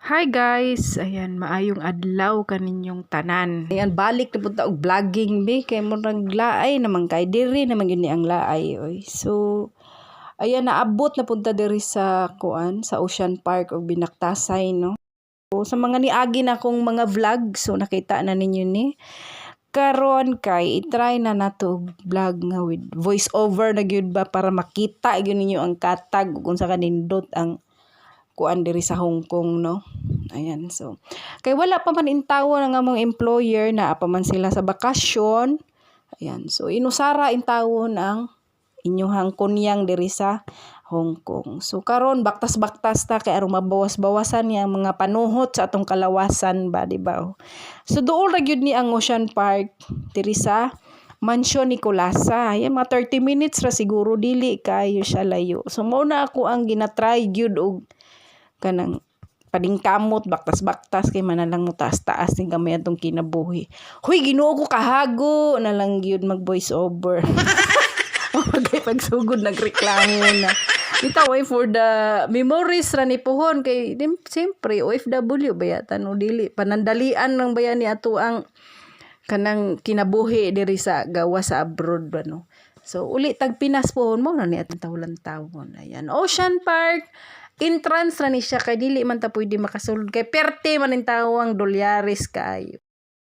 Hi guys! Ayan, maayong adlaw kaninyong tanan. Ayan, balik na punta og vlogging be kay mo naglaay naman kay diri naman gyud ni ang laay oy. So ayan naabot na punta diri sa kuan sa Ocean Park og Binaktasay no. So, sa mga niagi na kong mga vlog so nakita na ninyo ni karon kay i-try na nato og vlog nga with voice over na gyud ba para makita gyud ninyo ang katag ug unsa kanindot ang kuan diri sa Hong Kong no. Ayan so kay wala pa man intawo ng among employer na pa man sila sa bakasyon. Ayan so inusara intawon ang inyuhang kunyang diri sa Hong Kong. So karon baktas-baktas ta kay aron mabawas-bawasan niya ang mga panuhot sa atong kalawasan ba di ba? So duol ra gyud ni ang Ocean Park diri sa Mansion Nicolasa. Yan mga 30 minutes ra siguro dili kayo siya layo. So mao na ako ang ginatry gyud og kanang padingkamot baktas-baktas kay manalang mo taas-taas ni gamay atong kinabuhi. Huy Ginoo ko kahago na lang mag voice over. Magay pagsugod nagreklamo na. Bitaw way for the memories ra ni pohon kay dim siyempre OFW ba yata no dili panandalian lang ba ni ato ang kanang kinabuhi diri sa gawa sa abroad ba no. So uli tag Pinas pohon mo na ni atong tawlan-tawon. Ayan Ocean Park entrance ra ni siya kay dili man ta pwede makasulod kay perte man ang tawang dolyares kaayo.